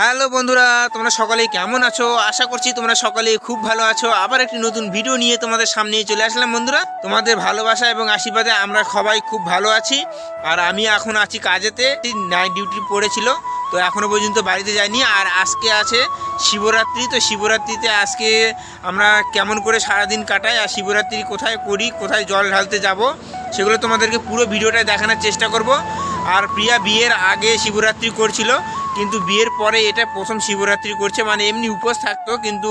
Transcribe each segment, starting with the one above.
Hello বন্ধুরা, তোমরা সকলেই কেমন আছো? আশা করছি তোমরা সকলেই খুব ভালো আছো। আবার একটি নতুন ভিডিও নিয়ে তোমাদের সামনে চলে আসলাম বন্ধুরা। তোমাদের ভালোবাসা এবং আশীর্বাদে আমরা সবাই খুব ভালো আছি। আর আমি এখন আছি কাজেতে নাইট ডিউটি পড়েছিল, তো এখনও পর্যন্ত বাড়িতে যাইনি। আর আজকে আছে শিবরাত্রি, তো শিবরাত্রিতে আজকে আমরা কেমন করে সারাদিন কাটাই আর শিবরাত্রি কোথায় করি, কোথায় জল ঢালতে যাব, সেগুলো তোমাদেরকে পুরো ভিডিওটা দেখানোর চেষ্টা করব। আর প্রিয়া বিয়ের আগে শিবরাত্রি করছিল কিন্তু বিয়ের পরে এটা প্রথম শিবরাত্রি করছে মানে এমনি উপোস থাকতো, কিন্তু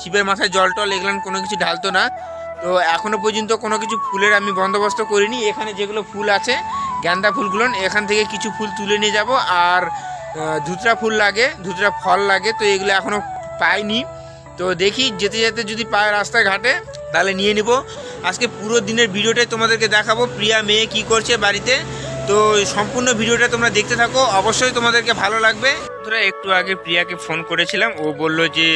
শিবের মাথায় জল টল এগুলো কোনো কিছু ঢালতো না। তো এখনও পর্যন্ত কোনো কিছু ফুলের আমি বন্দোবস্ত করিনি। এখানে যেগুলো ফুল আছে গ্যান্দা ফুলগুলো, এখান থেকে কিছু ফুল তুলে নিয়ে যাব। আর ধুতরা ফুল লাগে, ধুতরা ফল লাগে, তো এগুলো এখনও পাইনি। তো দেখি যেতে যেতে যদি পাই রাস্তায় ঘাটে তাহলে নিয়ে নিব। আজকে পুরো দিনের ভিডিওটাই তোমাদেরকে দেখাবো। প্রিয়া মেয়ে কি করছে বাড়িতে? তো সম্পূর্ণ ভিডিওটা তোমরা দেখতে থাকো। অবশ্যই তোমাদেরকে ভালো লাগবে। তোরা একটু আগে প্রিয়াকে ফোন করেছিলাম। ও বলল যে,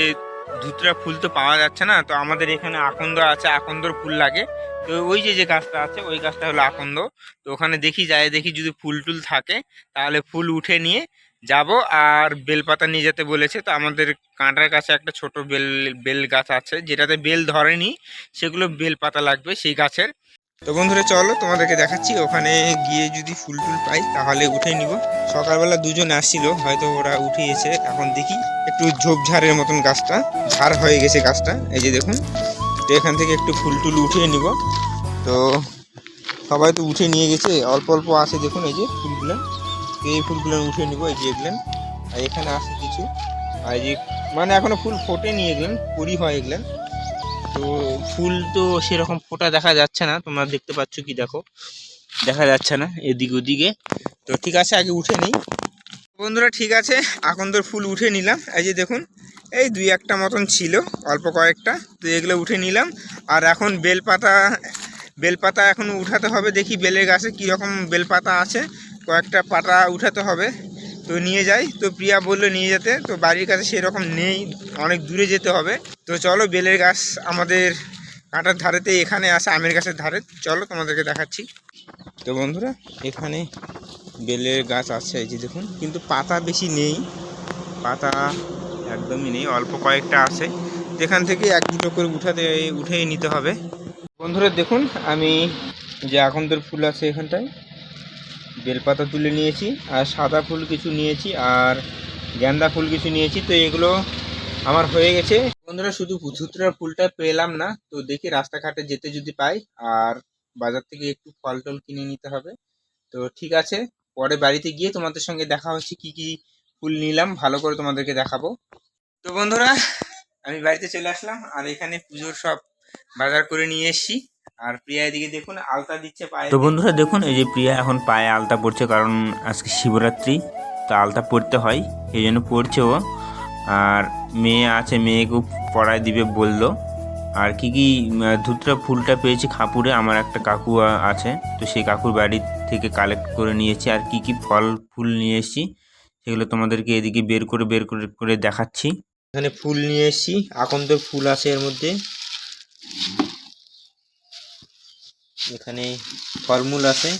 ধুতরা ফুল তো পাওয়া যাচ্ছে না। তো আমাদের এখানে আকন্দ আছে, আকন্দর ফুল লাগে। তো ওই যে যে গাছটা আছে, ওই গাছটা হলো আকন্দ। তো ওখানে দেখি যায় দেখি যদি ফুল টুল থাকে, তাহলে ফুল উঠে নিয়ে যাব। আর বেলপাতা নিয়ে যেতে বলেছে। তো আমাদের কাঁটার কাছে একটা ছোট বেল বেল গাছ আছে, যেটাতে বেল ধরেনি। সেগুলো বেল পাতা লাগবে সেই গাছের। তো বন্ধুরা, চলো তোমাদেরকে দেখাচ্ছি। ওখানে গিয়ে যদি ফুল টুল পাই, তাহলে উঠে নিব। সকালবেলা দুজন আসছিল, হয়তো ওরা উঠিয়েছে এখন দেখি, একটু ঝোপঝাড়ের মতন গাছটা, ঝাড় হয়ে গেছে গাছটা। এই যে দেখুন, তো এখান থেকে একটু ফুল টুল উঠিয়ে নিব। তো সবাই তো উঠে নিয়ে গেছে, অল্প অল্প আছে দেখুন এই যে ফুলগুলো। এই ফুলগুলো উঠে নিব, এই যে এগুলেন। আর এখানে আছে কিছু, আর এই যে মানে এখনও ফুল ফোটেনি এগুলেন কুড়ি হয় এগুলেন। তো ফুল তো সেরকম ফোটা দেখা যাচ্ছে না। তোমরা দেখতে পাচ্ছ কি দেখো? দেখা যাচ্ছে না, এদিক ওদিকে। তো ঠিক আছে, আগে উঠে নিই। বন্ধুরা, ঠিক আছে আকন্দর ফুল উঠে নিলাম। এই যে দেখুন, এই দুই একটা মতন ছিল, অল্প কয়েকটা। তো এগুলো উঠে নিলাম। আর এখন বেলপাতা বেলপাতা এখন উঠাতে হবে। দেখি বেলের গাছে কীরকম বেলপাতা আছে। কয়েকটা পাতা উঠাতে হবে। তো নিয়ে যাই। তো প্রিয়া বলল নিয়ে যেতে। তো বাড়ির কাছে সেরকম নেই। অনেক দূরে যেতে হবে। তো চলো বেলের গাছ আমাদের কাঁটার ধারেতে এখানে আছে, আমের গাছের ধারে। চলো তোমাদেরকে দেখাচ্ছি। তো বন্ধুরা, এখানে বেলের গাছ আছে, এই যে দেখুন। কিন্তু পাতা বেশি নেই। পাতা একদমই নেই, অল্প কয়েকটা আছে। যেখান থেকে এক দুটো করে উঠাতে, উঠেই নিতে হবে। বন্ধুরা, দেখুন, আমি যে আকন্দর ফুল আছে এখানটায় বেলপাতা তুলে নিয়েছি, আর সাদা ফুল কিছু নিয়েছি, আর গেন্দা ফুল কিছু নিয়েছি। তো এগুলো আমার হয়ে গেছে। বন্ধুরা, শুধু ধুতরার ফুলটা পেলাম না, তো দেখি রাস্তাঘাটে যেতে যদি পাই, আর বাজার থেকে একটু ফল টল কিনে নিতে হবে। তো ঠিক আছে, পরে বাড়িতে গিয়ে তোমাদের সঙ্গে দেখা হচ্ছে কি কি ফুল নিলাম, ভালো করে তোমাদেরকে দেখাবো। তো বন্ধুরা, আমি বাড়িতে চলে আসলাম, আর এখানে পুজোর সব বাজার করে নিয়ে এসেছি। আর প্রিয়া এদিকে দেখুন আলতা দিচ্ছে পায়ে তো বন্ধুরা দেখুন এই যে প্রিয়া এখন পায়ে আলতা পড়ছে কারণ আজকে শিবরাত্রি তো আলতা পড়তে হয় এই জন্য পড়ছে ও। আর মেয়ে আছে মেয়েকেও পড়ায় দিবে বলল। আর কি কি ধুতরা ফুলটা পেয়েছি খাপুরে আমার একটা কাকু আছে তো সেই কাকুর বাড়ি থেকে কালেক্ট করে নিয়েছি আর কি কি ফল ফুল নিয়ে এসেছি সেগুলো তোমাদেরকে এদিকে বের করে বের করে করে দেখাচ্ছি। এখানে ফুল নিয়ে এসেছি আকন্দর ফুল আছে এর মধ্যে। এখানে ফলমূল আছে।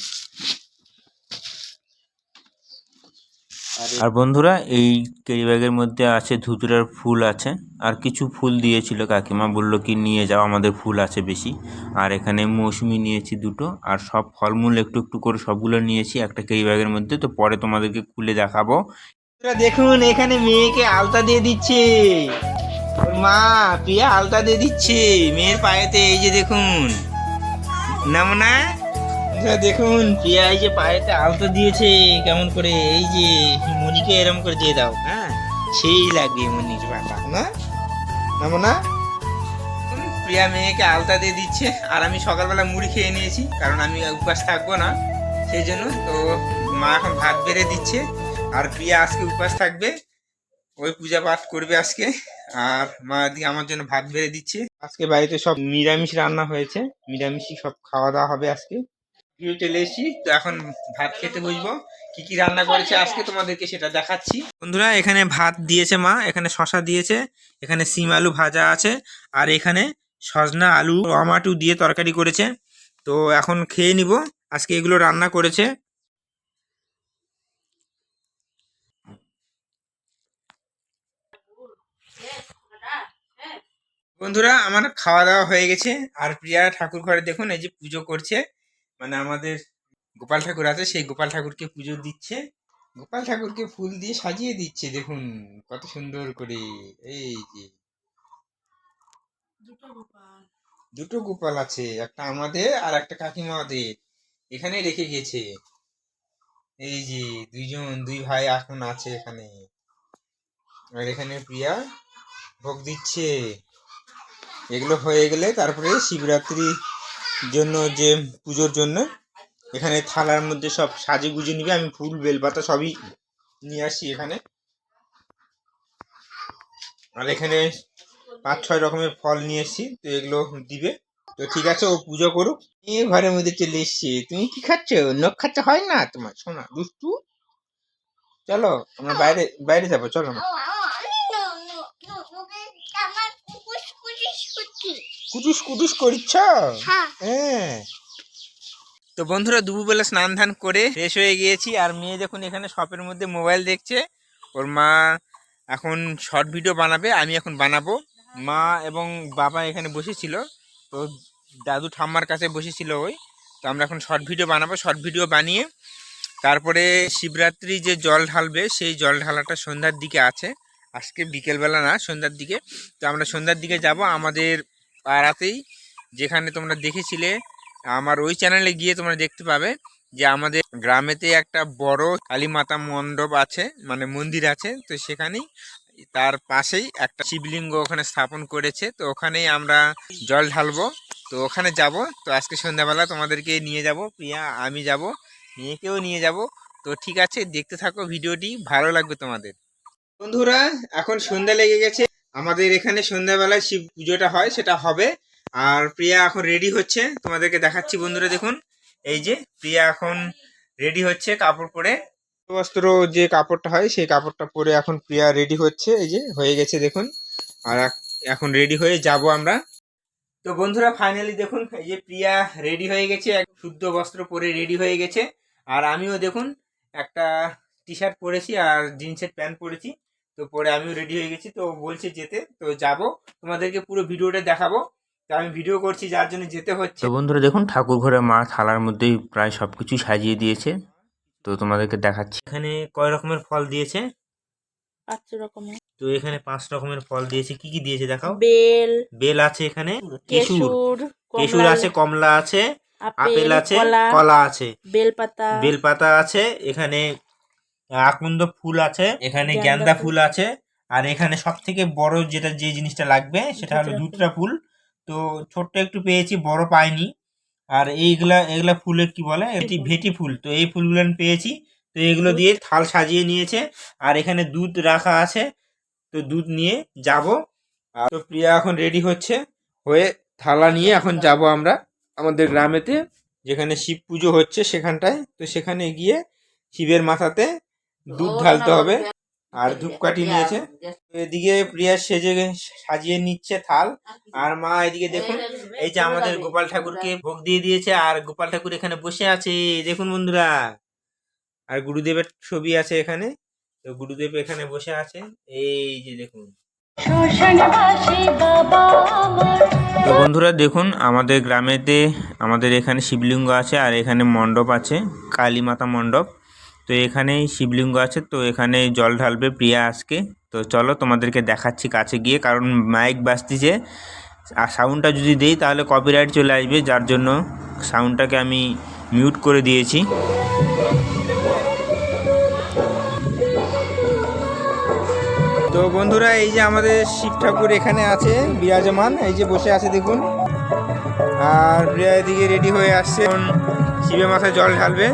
আর বন্ধুরা এই ক্যারি ব্যাগের মধ্যে আছে ধুতুরার ফুল আছে। আর কিছু ফুল দিয়েছিল কাকিমা বলল কি নিয়ে যাও আমাদের ফুল আছে বেশি। আর এখানে মৌসুমি নিয়েছি দুটো আর সব ফলমূল একটু একটু করে সবগুলো নিয়েছি একটা ক্যারি ব্যাগের মধ্যে। তো পরে তোমাদেরকে খুলে দেখাবো। দেখুন এখানে মেয়েকে আলতা দিয়ে দিচ্ছে। মা প্রিয়া আলতা দিয়ে দিচ্ছে মেয়ের পায়েতে এই যে দেখুন। নাম না বন্ধুরা দেখুন। প্রিয়া এই যে পায়েতে আলতা দিয়েছে কেমন করে? এই যে মনিকে এরম করে দিয়ে দাও হ্যাঁ? সেই লাগবে মনির পাটা না? নাম না হুম, প্রিয়া মেয়েকে আলতা দিয়ে দিচ্ছে আর আমি সকালবেলা মুড়ি খেয়ে নিয়েছি কারণ আমি উপাস থাকব না। সেই জন্য তো মা এখন ভাত বেড়ে দিচ্ছে আর প্রিয়া আজকে উপাস থাকবে। ওই পূজা পাঠ করবে আজকে আর মা দিয়ে আমার জন্য ভাত বেড়ে দিচ্ছে। আজকে বাড়িতে সব নিরামিষ রান্না হয়েছে। নিরামিষই সব খাওয়া দাওয়া হবে আজকে। প্রিয় চলে তো এখন ভাত খেতে বসবো। কি কি রান্না করেছে আজকে তোমাদেরকে সেটা দেখাচ্ছি। বন্ধুরা, এখানে ভাত দিয়েছে মা, এখানে শশা দিয়েছে, এখানে সিম আলু ভাজা আছে, আর এখানে সজনা আলু, টমাটো দিয়ে তরকারি করেছে। তো এখন খেয়ে নিব। আজকে এগুলো রান্না করেছে বন্ধুরা আমার খাওয়া দাওয়া হয়ে গেছে। আর প্রিয়া ঠাকুর ঘরে দেখুন এই যে পুজো করছে। মানে আমাদের গোপাল ঠাকুর আছে সেই গোপাল ঠাকুরকে পুজো দিচ্ছে। গোপাল ঠাকুরকে ফুল দিয়ে সাজিয়ে দিচ্ছে দেখুন। কত সুন্দর করে। এই যে। দুটো গোপাল। আছে একটা আমাদের আর একটা কাকিমাদের এখানে রেখে গেছে। এই যে দুইজন দুই ভাই এখন আছে এখানে। আর এখানে প্রিয়া ভোগ দিচ্ছে। এগুলো হয়ে গেলে তারপরে শিবরাত্রির জন্য যে পুজোর জন্য, এখানে থালার মধ্যে সব সাজে গুজে নিবে, আমি ফুল, বেলপাতা সবই নিয়ে আসছি এখানে। আর এখানে পাঁচ ছয় রকমের ফল নিয়ে এসছি, তো এগুলো দিবে। তো ঠিক আছে, ও পুজো করুক। এ ঘরের মধ্যে চলে এসছি। তুমি কি খাচ্ছ? নখ খাচ্ছ হয় না তোমার? শোনা, দুষ্টু। চলো, আমরা বাইরে বাইরে যাব, চলো। না কুটুস কুটুস করছ হ্যাঁ। তো বন্ধুরা দুপুরবেলা স্নান ধান করে ফ্রেশ হয়ে গিয়েছি আর মেয়ে যখন এখানে শপের মধ্যে মোবাইল দেখছে ওর মা এখন শর্ট ভিডিও বানাবে আমি এখন বানাবো। মা এবং বাবা এখানে বসেছিল তো দাদু ঠাম্মার কাছে বসেছিল ওই তো আমরা এখন শর্ট ভিডিও বানাবো শর্ট ভিডিও বানিয়ে তারপরে শিবরাত্রি যে জল ঢালবে সেই জল ঢালাটা সন্ধ্যার দিকে আছে। আজকে বিকেলবেলা না সন্ধ্যার দিকে। তো আমরা সন্ধ্যার দিকে যাব আমাদের পাড়াতেই যেখানে তোমরা দেখেছিলে, আমার ওই চ্যানেলে গিয়ে তোমরা দেখতে পাবে যে আমাদের গ্রামেতে একটা বড় কালী মাতা মণ্ডপ আছে মানে মন্দির আছে, তো সেখানেই তার পাশেই একটা শিবলিঙ্গ ওখানে স্থাপন করেছে, তো ওখানেই আমরা জল ঢালবো। তো ওখানে যাব, তো আজকে সন্ধ্যাবেলা তোমাদেরকে নিয়ে যাব, প্রিয়া, আমি যাব, মেয়েকেও নিয়ে যাব। তো ঠিক আছে, দেখতে থাকো ভিডিওটি, ভালো লাগবে তোমাদের। বন্ধুরা, এখন সন্ধ্যা লেগে গেছে। আমাদের এখানে সন্ধ্যাবেলায় শিব পুজোটা হয়, সেটা হবে। আর প্রিয়া এখন রেডি হচ্ছে। তোমাদেরকে দেখাচ্ছি বন্ধুরা, দেখুন। এই যে প্রিয়া এখন রেডি হচ্ছে কাপড় পরে। বস্ত্র যে কাপড়টা হয়, সেই কাপড়টা পরে এখন প্রিয়া রেডি হচ্ছে। এই যে, হয়ে গেছে, দেখুন। আর এখন রেডি হয়ে যাব আমরা। তো বন্ধুরা ফাইনালি দেখুন, এই যে প্রিয়া রেডি হয়ে গেছে। এক শুদ্ধ বস্ত্র পরে রেডি হয়ে গেছে। আর আমিও দেখুন, একটা টি শার্ট পরেছি আর জিন্সের প্যান্ট পরেছি। তো পরে আমিও রেডি হয়ে গেছি তো বলছে যেতে তো যাব। তোমাদেরকে পুরো ভিডিওটা দেখাবো। তো আমি ভিডিও করছি যার জন্য যেতে হচ্ছে। তো বন্ধুরা দেখুন ঠাকুর ঘরে মা থালার মধ্যেই প্রায় সব কিছুই সাজিয়ে দিয়েছে। তো তোমাদেরকে দেখাচ্ছি। এখানে কয় রকমের ফল দিয়েছে? পাঁচ রকমের। তো এখানে পাঁচ রকমের ফল দিয়েছে। কি কি দিয়েছে দেখাও? বেল বেল আছে এখানে কেশুর কেশুর। আছে কমলা আছে আপেল আছে কলা কলা আছে। বেলপাতা। বেলপাতা আছে এখানে আকন্দ ফুল আছে এখানে গেন্দা গ্যান্দা ফুল। আছে আর এখানে সব থেকে বড় যেটা যে জিনিসটা লাগবে সেটা হলো দুধরা ফুল। তো ছোট্ট একটু পেয়েছি বড় পাইনি। আর এইগুলা এগুলা ফুলের কি বলে? এটি ভেটি ফুল। তো এই ফুলগুলো আমি পেয়েছি। তো এগুলো দিয়ে থাল সাজিয়ে নিয়েছে। আর এখানে দুধ রাখা আছে। তো দুধ নিয়ে যাব। আর তো প্রিয়া এখন রেডি হচ্ছে। হয়ে থালা নিয়ে এখন যাব আমরা আমাদের গ্রামেতে। যেখানে শিব পুজো হচ্ছে সেখানটায়। তো সেখানে গিয়ে শিবের মাথাতে দুধ ঢালতে হবে আর ধূপকাঠি নিয়েছে। এদিকে প্রিয়া সেজে সাজিয়ে নিচ্ছে থাল। আর মা এদিকে দেখুন এই যে আমাদের গোপাল ঠাকুরকে ভোগ দিয়ে দিয়েছে আর গোপাল ঠাকুর এখানে বসে আছে। দেখুন বন্ধুরা আর গুরুদেবের ছবি আছে এখানে। তো গুরুদেব এখানে বসে আছে। এই যে দেখুন। তো বন্ধুরা দেখুন আমাদের গ্রামেতে আমাদের এখানে শিবলিঙ্গ আছে আর এখানে মণ্ডপ আছে কালী মাতা মণ্ডপ। তো এখানেই শিবলিঙ্গ আছে, তো এখানে জল ঢালবে প্রিয়া আজকে। তো চলো তোমাদেরকে দেখাচ্ছি কাছে গিয়ে, কারণ মাইক বাজতেছে। আর সাউন্ডটা যদি দেই তাহলে কপিরাইট চলে আসবে, যার জন্য সাউন্ডটাকে আমি মিউট করে দিয়েছি। তো বন্ধুরা, এই যে আমাদের শিব ঠাকুর এখানে আছে, বিরাজমান। এই যে বসে আছে, দেখুন। আর প্রিয়া এদিকে রেডি হয়ে আসছে শিবের মাথায় জল ঢালবে।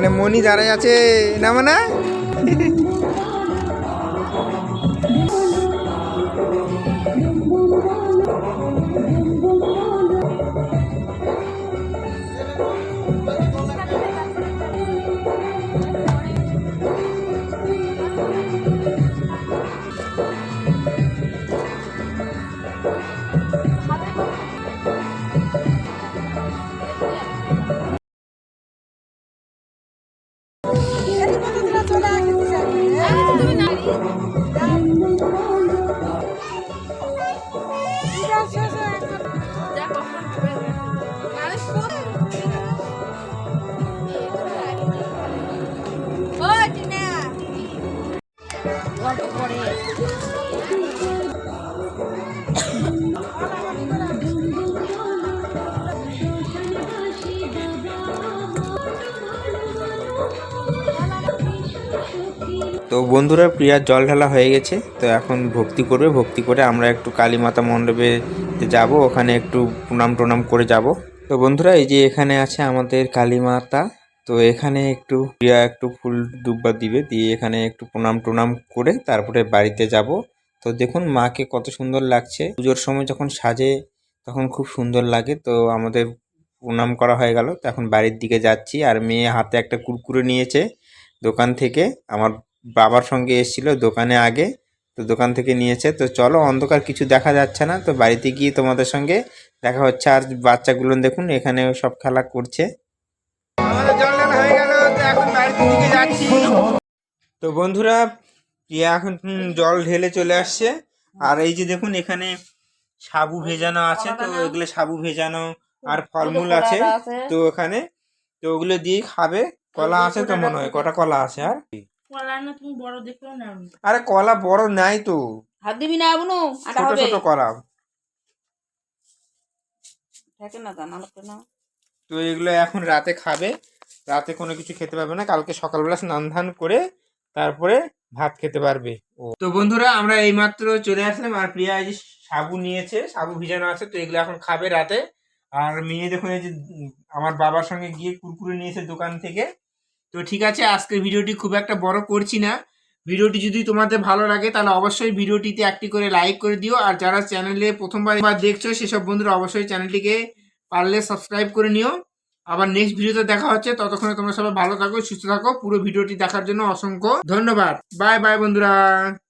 এখানে মনি দাঁড়ায় আছে না মানে? তুমি নারী। বন্ধুরা প্রিয়ার জল ঢালা হয়ে গেছে, তো এখন ভক্তি করবে। ভক্তি করে আমরা একটু কালী মাতা মণ্ডপে যাব, ওখানে একটু প্রণাম টনাম করে যাব। তো বন্ধুরা, এই যে এখানে আছে আমাদের কালী মাতা তো এখানে একটু প্রিয়া একটু ফুল দুব্বা দিবে, দিয়ে এখানে একটু প্রণাম টনাম করে তারপরে বাড়িতে যাব। তো দেখুন, মাকে কত সুন্দর লাগছে। পুজোর সময় যখন সাজে, তখন খুব সুন্দর লাগে। তো আমাদের প্রণাম করা হয়ে গেল। তো এখন বাড়ির দিকে যাচ্ছি। আর মেয়ে হাতে একটা কুরকুরে নিয়েছে দোকান থেকে। আমার বাবার সঙ্গে এসেছিল দোকানে আগে তো দোকান থেকে নিয়েছে। তো চলো অন্ধকার কিছু দেখা যাচ্ছে না তো বাড়িতে গিয়ে তোমাদের সঙ্গে দেখা হচ্ছে। আর বাচ্চাগুলো দেখুন এখানে সব খেলা করছে। আমাদের জল ঢালা গেল তো এখন বাড়ির দিকে যাচ্ছি। তো বন্ধুরা প্রিয়া এখন জল ঢেলে চলে আসছে। আর এই যে দেখুন এখানে সাবু ভেজানো আছে তো এগুলো সাবু ভেজানো আর ফলমূল আছে। তো ওখানে তো ওগুলো দিয়ে খাবে। কলা আছে তো মনে হয় কটা কলা আছে আর কলা না তুমি বড় দেখল না। আরে কলা বড় নাই তো। হাত দিবি না বুনু আটা হবে। ছোট কলা। থাকে না জানা লোকে না তো এগুলো এখন রাতে খাবে। রাতে কোনো কিছু খেতে পারবে না। কালকে সকালবেলা স্নান ধান করে তারপরে ভাত খেতে পারবে তো বন্ধুরা আমরা এইমাত্র চলে আসলাম আর প্রিয়া এই যে সাবু নিয়েছে সাবু ভিজানো আছে তো এগুলো এখন খাবে রাতে। আর মেয়ে দেখুন এই যে আমার বাবার সঙ্গে গিয়ে কুরকুরে নিয়েছে দোকান থেকে তো ঠিক আছে, আজকের ভিডিওটি খুব একটা বড় করছি না। ভিডিওটি যদি তোমাদের ভালো লাগে, তাহলে অবশ্যই ভিডিওটিতে একটি করে লাইক করে দিও। আর যারা চ্যানেলে প্রথমবার দেখছ, সেসব বন্ধুরা অবশ্যই চ্যানেলটিকে পারলে সাবস্ক্রাইব করে নিও। আবার নেক্সট ভিডিওতে দেখা হচ্ছে, ততক্ষণে তোমরা সবাই ভালো থাকো, সুস্থ থাকো। পুরো ভিডিওটি দেখার জন্য অসংখ্য ধন্যবাদ। বাই বাই বন্ধুরা।